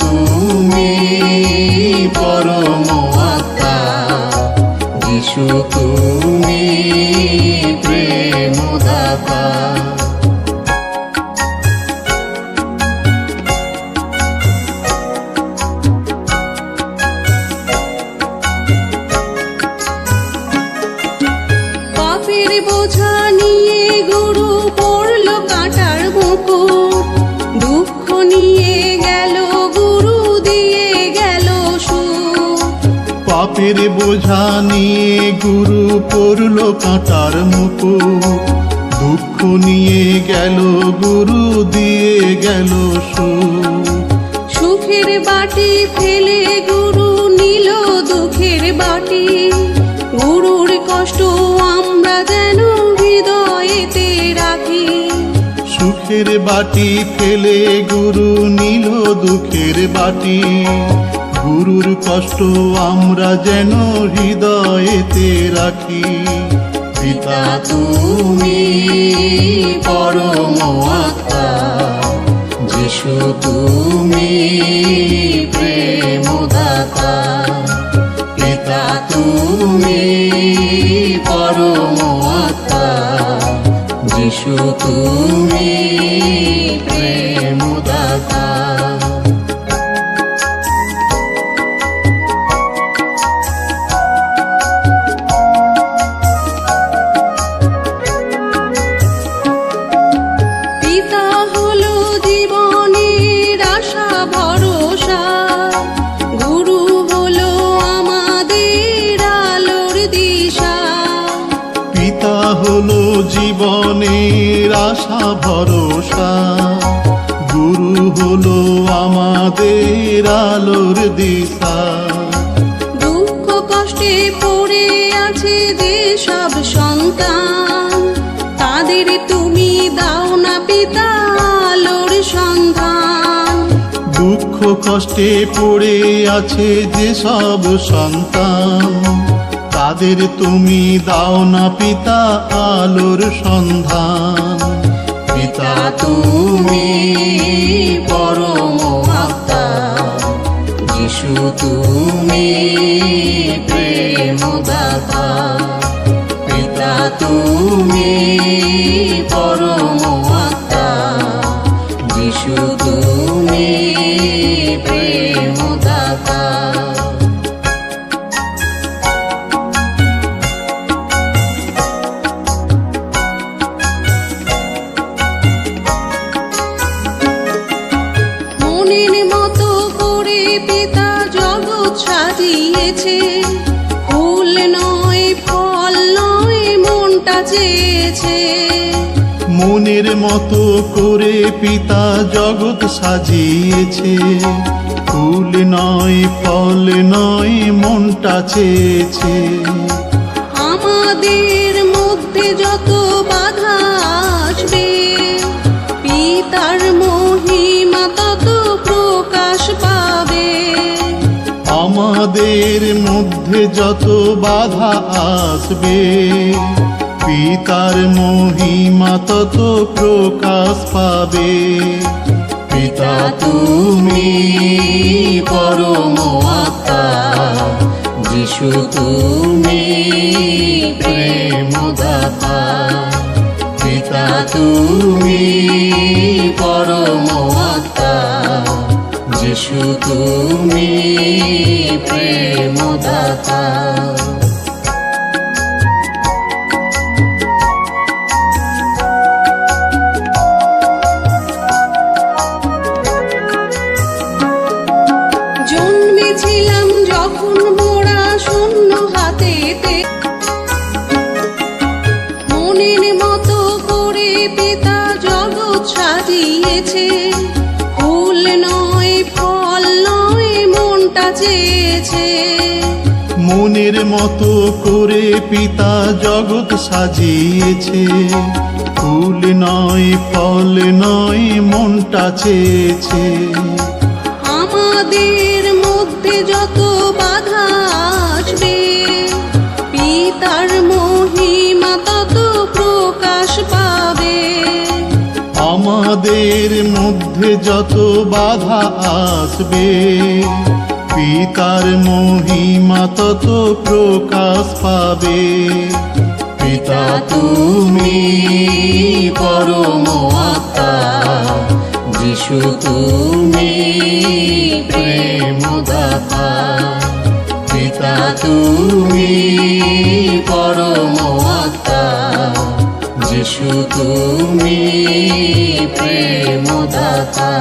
তুমি পরম আত্মা। যিশু তুমি প্রেমদাতা। পাপের বোঝা নিয়ে পাপের বোঝা নিয়ে গুরু পড়ল কাঁটার মুকুট দুঃখ নিয়ে গেল গুরু দিয়ে গেল সুখ। সুখের বাটি ফেলে গুরু নিল দুঃখের বাটি। গুরুর কষ্ট আমরা যেন হৃদয়েতে রাখি। সুখের বাটি ফেলে গুরু নিল দুঃখের বাটি। গুরুর কষ্ট আমরা যেন হৃদয়েতে রাখি। পিতা, তুমি পরম আত্মা। যিশু, তুমি প্রেমদাতা। পিতা, তুমি পরম আত্মা। যিশু, তুমি হলো জীবনের আশা ভরসা। গুরু হলো আমাদের আলোর দিশা। দুঃখ কষ্টে পড়ে আছে যে সব সন্তান। তাদের তুমি দাও না পিতা আলোর সন্ধান। দুঃখ কষ্টে পড়ে আছে যে সব সন্তান। তাদের তুমি দাও না পিতা আলোর সন্ধান। পিতা তুমি পরম আত্মা যিশু তুমি প্রেমদাতা। পিতা তুমি পরম আত্মা যিশু তুমি চেয়েছে মনের মতো করে পিতা জগৎ সাজিয়েছে। ফুল নয় ফল নয় মনটা চেয়েছে। আমাদের মধ্যে যত বাধা আসবে পিতার মহিমা তত প্রকাশ পাবে। আমাদের মধ্যে যত বাধা আসবে পিতার মহিমা তত প্রকাশ পাবে। পিতা তুমি পরম আত্মা, যিশু তুমি পিতা তুমি পরম আত্মা, যিশু তুমি প্রেমদাতা। চেয়েছে মনের মতো করে পিতা জগৎ সাজিয়েছে। ফুল নয় ফল নয় মনটা চেয়েছে। আমাদের মধ্যে যত বাধা আসবে পিতার মহিমা তত প্রকাশ পাবে। আমাদের মধ্যে যত বাধা আসবে পিতার মহিমা তত প্রকাশ পাবে। পিতা তুমি পরম আত্মা, যিশু তুমি পিতা তুমি পরম আত্মা, যিশু তুমি প্রেমদাতা।